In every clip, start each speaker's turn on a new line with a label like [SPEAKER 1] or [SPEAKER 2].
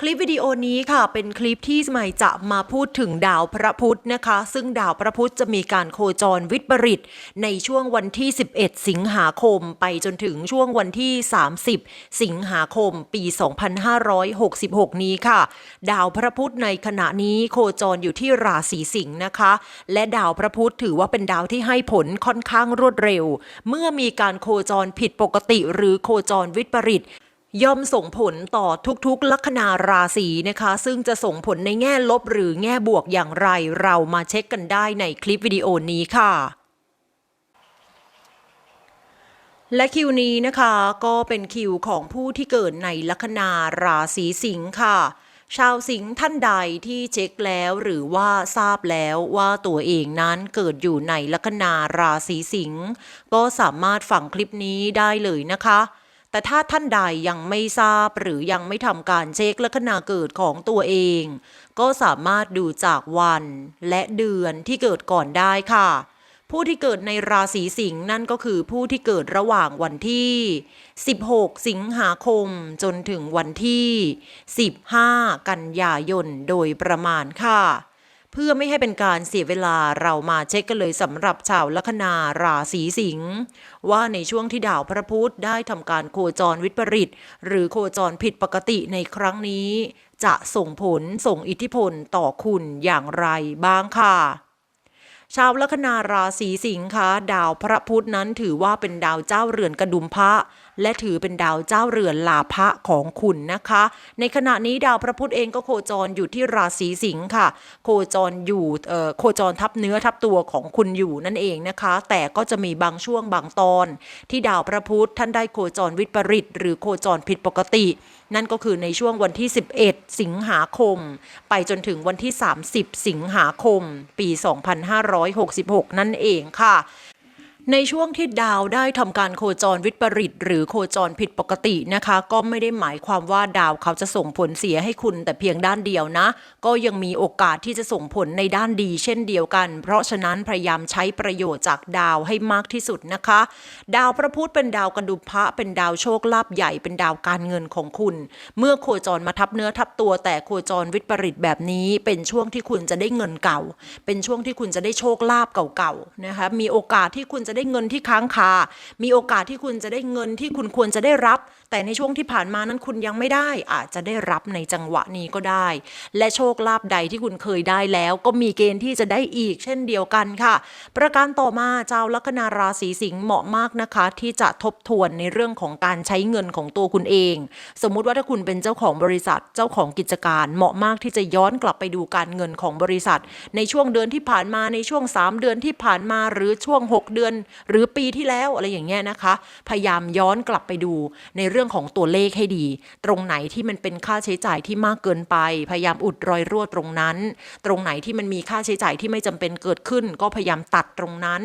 [SPEAKER 1] คลิปวิดีโอนี้ค่ะ เป็นคลิปที่สมัยจะมาพูดถึงดาวพระพุธนะคะ ซึ่งดาวพระพุธจะมีการโคจรวิปริตในช่วงวันที่ 11 สิงหาคม ไปจนถึงช่วงวันที่ 30 สิงหาคม ปี 2566 นี้ค่ะ ดาวพระพุธในขณะนี้โคจรอยู่ที่ราศีสิงห์นะคะ และดาวพระพุธถือว่าเป็นดาวที่ให้ผลค่อนข้างรวดเร็ว เมื่อมีการโคจรผิดปกติหรือโคจรวิปริต ย่อมส่งผลต่อทุกๆ ลัคนาราศีนะคะ ซึ่งจะส่งผลในแง่ลบหรือแง่บวกอย่างไร เรามาเช็คกันได้ในคลิปวิดีโอนี้ค่ะ และคิวนี้นะคะก็เป็นคิวของผู้ที่เกิดในลัคนาราศีสิงค์ค่ะชาวสิงห์ท่านใดที่เช็คแล้วหรือว่าทราบแล้วว่าตัวเองนั้นเกิดอยู่ในลัคนาราศีสิงห์ก็สามารถฟังคลิปนี้ได้เลยนะคะ แต่ถ้าท่านใดยังไม่ทราบหรือยังไม่ทำการเช็คลัคนาเกิดของตัวเอง ก็สามารถดูจากวันและเดือนที่เกิดก่อนได้ค่ะ ผู้ที่เกิดในราศีสิงห์นั่นก็คือผู้ที่เกิดระหว่างวันที่ 16 สิงหาคมจนถึงวันที่ 15 กันยายนโดยประมาณค่ะ เพื่อไม่ให้เป็นการเสียเวลาเรามาเช็คกันเลยสำหรับชาวลัคนาราศีสิงห์ว่าในช่วงที่ดาวพระพุธได้ทำการโคจรวิปริต หรือโคจรผิดปกติในครั้งนี้ จะส่งผลส่งอิทธิพลต่อคุณอย่างไรบ้างค่ะชาวลัคนาราศีสิงค์คะดาวพระพุธนั้นถือว่าเป็นดาวเจ้าเรือนกระดุมพระ และถือเป็นดาวเจ้าเรือนลาภะของคุณนะคะ ในขณะนี้ดาวพระพุธเองก็โคจรอยู่ที่ราศีสิงค์ค่ะ โคจรอยู่เอ่อโคจรทับเนื้อทับตัวของคุณอยู่นั่นเองนะคะ แต่ก็จะมีบางช่วงบางตอน ที่ดาวพระพุธท่านได้โคจรวิปริต หรือโคจรผิดปกติ นั่นก็คือในช่วงวันที่ 11 สิงหาคม ไปจนถึงวันที่ 30 สิงหาคม ปี 2566 นั่นเองค่ะ ในช่วงที่ดาวได้ทำการโคจรวิปริต หรือโคจรผิดปกตินะคะ ก็ไม่ได้หมายความว่าดาวเขาจะส่งผลเสียให้คุณแต่เพียงด้านเดียวนะ ก็ยังมีโอกาสที่จะส่งผลในด้านดีเช่นเดียวกัน เพราะฉะนั้นพยายามใช้ประโยชน์จากดาวให้มากที่สุดนะคะ ดาวพระพุธเป็นดาวกระดุมพระเป็นดาวโชคลาภใหญ่เป็นดาวการเงินของคุณ เมื่อโคจรมาทับเนื้อทับตัวแต่โคจรวิปริตแบบนี้เป็นช่วงที่คุณจะได้เงินเก่า เป็นช่วงที่คุณจะได้โชคลาภเก่าๆนะคะมีโอกาสที่คุณจะได้เงินที่ค้างคา มีโอกาสที่คุณจะได้เงินที่คุณควรจะได้รับ แต่ในช่วงที่ผ่านมานั้นคุณยังไม่ได้ อาจจะได้รับในจังหวะนี้ก็ได้ และโชคลาภใดที่คุณเคยได้แล้ว ก็มีเกณฑ์ที่จะได้อีก เช่นเดียวกันค่ะ ประการต่อมาเจ้าลัคนาราศีสิงห์เหมาะมากนะคะ ที่จะทบทวนในเรื่องของการใช้เงินของตัวคุณเอง สมมุติว่าถ้าคุณเป็นเจ้าของบริษัทเจ้าของกิจการ เหมาะมากที่จะย้อนกลับไปดูการเงินของบริษัท ในช่วงเดือนที่ผ่านมาในช่วง 3 เดือนที่ผ่านมาหรือช่วง 6 เดือนหรือปีที่แล้วอะไรอย่างเงี้ยนะคะ พยายามย้อนกลับไปดูในเรื่องของตัวเลขให้ดี ตรงไหนที่มันเป็นค่าใช้จ่ายที่มากเกินไป พยายามอุดรอยรั่วตรงนั้น ตรงไหนที่มันมีค่าใช้จ่ายที่ไม่จำเป็นเกิดขึ้น ก็พยายามตัดตรงนั้น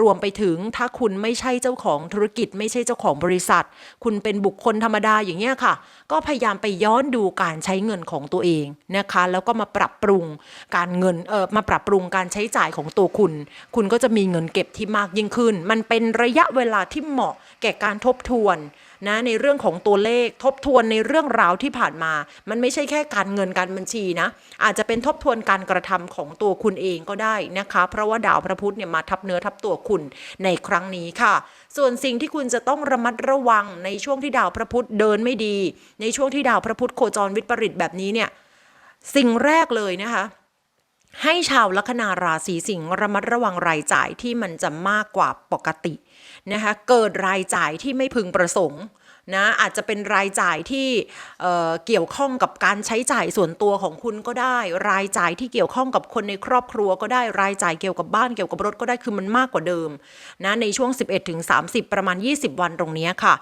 [SPEAKER 1] รวมไปถึงถ้าคุณไม่ใช่เจ้าของธุรกิจ ไม่ใช่เจ้าของบริษัท คุณเป็นบุคคลธรรมดาอย่างเงี้ยค่ะ ก็พยายามไปย้อนดูการใช้เงินของตัวเองนะคะ แล้วก็มาปรับปรุงการเงินเออมาปรับปรุงการใช้จ่ายของตัวคุณ คุณก็จะมีเงินเก็บที่มากยิ่งขึ้นมันเป็นระยะเวลาที่เหมาะแก่การทบทวนนะในเรื่องของตัวเลขทบทวนในเรื่องราวที่ผ่านมา มันไม่ใช่แค่การเงินการบัญชีนะ อาจจะเป็นทบทวนการกระทำของตัวคุณเองก็ได้นะคะ เพราะว่าดาวพระพุธเนี่ยมาทับเนื้อทับตัวคุณในครั้งนี้ค่ะ ส่วนสิ่งที่คุณจะต้องระมัดระวังในช่วงที่ดาวพระพุธเดินไม่ดี ในช่วงที่ดาวพระพุธโคจรวิปริตแบบนี้เนี่ยสิ่งแรกเลยนะคะ ให้ชาวลัคนาราศีสิงห์ระมัดระวังรายจ่ายที่มันจะมากกว่าปกตินะคะ เกิดรายจ่ายที่ไม่พึงประสงค์ นะอาจจะเป็นรายจ่ายที่เเกี่ยวข้องกับการใช้จ่ายส่วนตัวของคุณก็ได้ รายจ่ายที่เกี่ยวข้องกับคนในครอบครัวก็ได้รายจ่ายเกี่ยวกับบ้านเกี่ยวกับรถก็ได้คือมันมากกว่าเดิมนะในช่วง 11ถึง30 ประมาณ 20 วันตรงนี้ค่ะ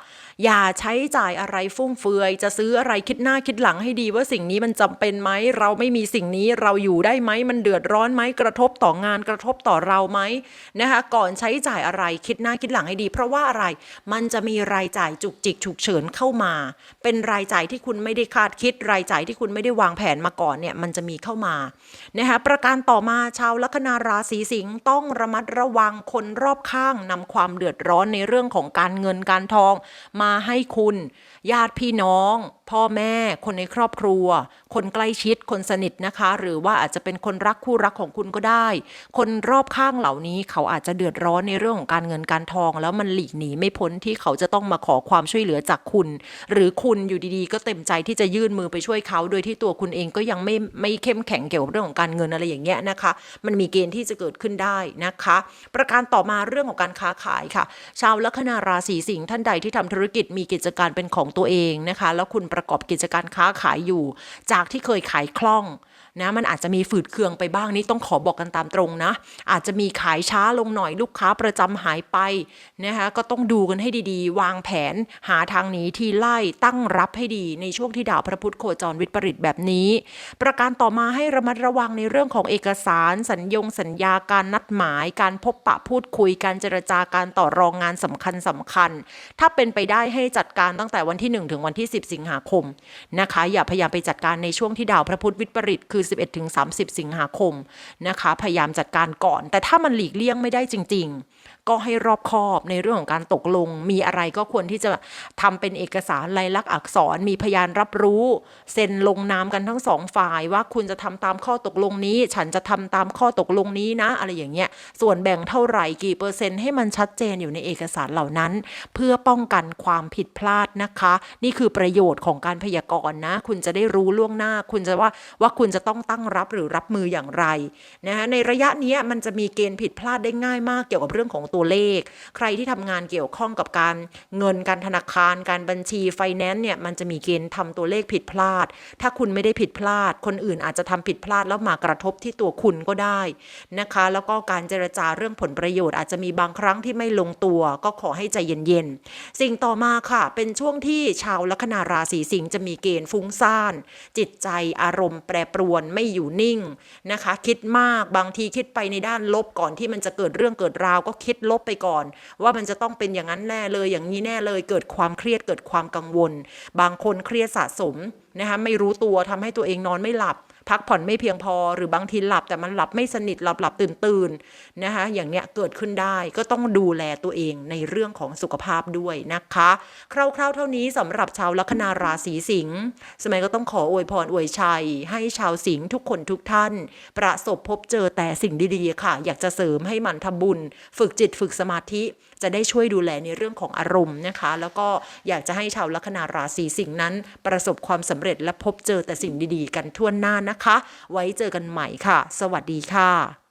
[SPEAKER 1] อย่าใช้จ่ายอะไรฟุ่มเฟือย จะซื้ออะไรคิดหน้าคิดหลังให้ดีว่าสิ่งนี้มันจำเป็นไหมเราไม่มีสิ่งนี้เราอยู่ได้ไหมมันเดือดร้อนไหมกระทบต่องานกระทบต่อเราไหมนะคะก่อนใช้จ่ายอะไรคิดหน้าคิดหลังให้ดี เพราะว่าอะไรมันจะมีรายจ่ายจุกจิกฉุกกเฉินเข้ามา เป็นรายจ่ายที่คุณไม่ได้คาดคิด รายจ่ายที่คุณไม่ได้วางแผนมาก่อนเนี่ยมันจะมีเข้ามานะคะประการต่อมาชาวลัคนาราศีสิงห์ต้องระมัดระวังคนรอบข้างนำความเดือดร้อนในเรื่องของการเงินการทอง มาให้คุณ ญาติพี่น้องพ่อแม่ คนในครอบครัว คนใกล้ชิด คนสนิทนะคะ หรือว่าอาจจะเป็นคนรักคู่รักของคุณก็ได้ คนรอบข้างเหล่านี้เขาอาจจะเดือดร้อนในเรื่องของการเงินการทอง แล้วมันหลีกหนีไม่พ้นที่เขาจะต้องมาขอความช่วยเหลือจากคุณ หรือคุณอยู่ดีๆ ก็เต็มใจที่จะยื่นมือไปช่วยเขา โดยที่ตัวคุณเองก็ยังไม่ไม่เข้มแข็งเกี่ยวกับเรื่องของการเงินอะไรอย่างเงี้ยนะคะ มันมีเกณฑ์ที่จะเกิดขึ้นได้นะคะ ประการต่อมาเรื่องของการค้าขายค่ะ ชาวลัคนาราศีสิงห์ท่านใดที่ทำธุรกิจมีกิจการเป็นของตัวเองนะคะ แล้วคุณประกอบกิจการค้าขายอยู่ จากที่เคยขายคล่อง นะมันอาจจะมีฝืดเคืองไปบ้างนี่ต้องขอบอกกันตามตรงนะ อาจจะมีขายช้าลงหน่อยลูกค้าประจำหายไปนะคะก็ต้องดูกันให้ดีๆ วางแผนหาทางหนีที่ไล่ตั้งรับให้ดีในช่วงที่ดาวพระพุธโคจรวิปริตแบบนี้ ประการต่อมาให้ระมัดระวังในเรื่องของเอกสาร สัญญงสัญญาการนัดหมาย การพบปะพูดคุยการเจรจาการต่อรองงานสำคัญสำคัญ ถ้าเป็นไปได้ให้จัดการตั้งแต่วันที่ 1 ถึงวันที่ 10 สิงหาคมนะคะ อย่าพยายามไปจัดการในช่วงที่ดาวพระพุธวิปริตคือ11ถึง30 สิงหาคมนะคะ พยายามจัดการก่อน แต่ถ้ามันหลีกเลี่ยงไม่ได้จริง ๆ ก็ให้รอบคอบในเรื่องของการตกลง มีอะไรก็ควรที่จะทำเป็นเอกสารลายลักษณ์อักษร มีพยานรับรู้ เซ็นลงนามกันทั้งสองฝ่ายว่าคุณจะทำตามข้อตกลงนี้ ฉันจะทำตามข้อตกลงนี้นะ อะไรอย่างเงี้ย ส่วนแบ่งเท่าไหร่กี่เปอร์เซ็นต์ให้มันชัดเจนอยู่ในเอกสารเหล่านั้น เพื่อป้องกันความผิดพลาดนะคะ นี่คือประโยชน์ของการพยากรณ์นะ คุณจะได้รู้ล่วงหน้า คุณจะว่าว่าคุณจะต้องตั้งรับหรือรับมืออย่างไรนะคะในระยะนี้มันจะมีเกณฑ์ผิดพลาดได้ง่ายมากเกี่ยวกับเรื่องของของตัวเลข ใครที่ทำงานเกี่ยวข้องกับการเงินการธนาคาร การบัญชีไฟแนนซ์เนี่ยมันจะมีเกณฑ์ทำตัวเลขผิดพลาด ถ้าคุณไม่ได้ผิดพลาด คนอื่นอาจจะทำผิดพลาดแล้วมากระทบที่ตัวคุณก็ได้นะคะ แล้วก็การเจรจาเรื่องผลประโยชน์อาจจะมีบางครั้งที่ไม่ลงตัว ก็ขอให้ใจเย็นๆสิ่งต่อมาค่ะ เป็นช่วงที่ชาวลัคนาราศีสิงห์จะมีเกณฑ์ฟุ้งซ่าน จิตใจอารมณ์แปรปรวนไม่อยู่นิ่งนะคะ คิดมากบางทีคิดไปในด้านลบก่อนที่มันจะเกิดเรื่องเกิดราวก็คิดลบไปก่อน ว่ามันจะต้องเป็นอย่างนั้นแน่เลยอย่างนี้แน่เลยเกิดความเครียดเกิดความกังวล บางคนเครียดสะสมนะคะไม่รู้ตัวทำให้ตัวเองนอนไม่หลับ พักผ่อนไม่เพียงพอ หรือบางทีหลับแต่มันหลับไม่สนิทหลับหลับตื่นตื่นนะคะอย่างเนี้ยเกิดขึ้นได้ก็ต้องดูแลตัวเองในเรื่องของสุขภาพด้วยนะคะ คร่าวๆเท่านี้สำหรับชาวลัคนาราศีสิงห์สมัยก็ต้องขออวยพรอวยชัย ให้ชาวสิงห์ทุกคนทุกท่าน ประสบพบเจอแต่สิ่งดีๆค่ะ อยากจะเสริมให้มันทำบุญ ฝึกจิตฝึกสมาธิจะได้ช่วยดูแลในเรื่องของอารมณ์นะคะ แล้วก็อยากจะให้ชาวลัคนาราศีสิงห์นั้น ประสบความสำเร็จและพบเจอแต่สิ่งดีๆ กันทั่วหน้านะคะ ไว้เจอกันใหม่ค่ะ สวัสดีค่ะ